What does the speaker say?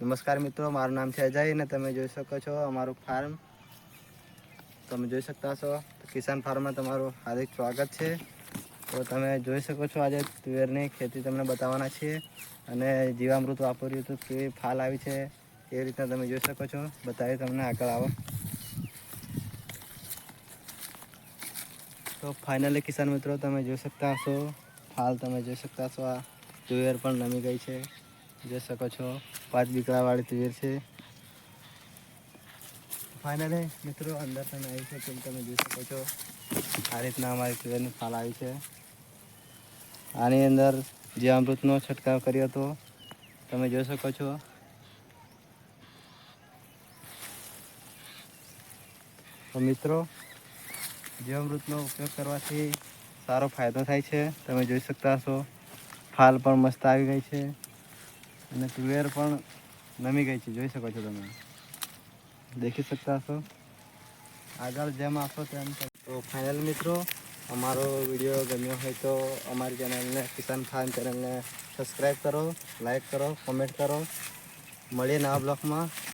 નમસ્કાર મિત્રો, મારું નામ છે અજય અને તમે જોઈ શકો છો અમારું ફાર્મ તમે જોઈ શકતા છો કિસાન ફાર્મમાં તમારું હાર્દિક સ્વાગત છે. તો તમે જોઈ શકો છો આજે તુવેરની ખેતી તમને બતાવવાના છીએ અને જીવામૃત વાપર્યું હતું, કેવી ફાલ આવી છે એ રીતના તમે જોઈ શકો છો. બતાવી તમને આગળ આવો. તો ફાઇનલી કિસાન મિત્રો, તમે જોઈ શકતા હશો, ફાલ તમે જોઈ શકતા છો આ તુવેર પણ નમી ગઈ છે. જોઈ શકો છો, પાંચ બીકડાવાળી તુવેર છે. ફાઇનલી મિત્રો, અંદર તમે આવી છે તેમ તમે જોઈ શકો છો. આ રીતના અમારી તુવેરની ફાલ આવી છે. આની અંદર જે અમૃતનો છંટકાવ કર્યો હતો, તમે જોઈ શકો છો. તો મિત્રો, જે અમૃતનો ઉપયોગ કરવાથી સારો ફાયદો થાય છે. તમે જોઈ શકતા હશો, ફાલ પણ મસ્ત આવી ગઈ છે. અને તુવેર પણ નમી ગઈ છે, જોઈ શકો છો તમે. દેખી શકતા હશો. આગળ જેમ આપશો તેમ તો ફાઇનલ મિત્રો, અમારો વીડિયો ગમ્યો હોય તો અમારી ચેનલને કિસાન ફાર્મ ચેનલને સબસ્ક્રાઈબ કરો લાઈક કરો કોમેન્ટ કરો. મળીએ નવા બ્લોગમાં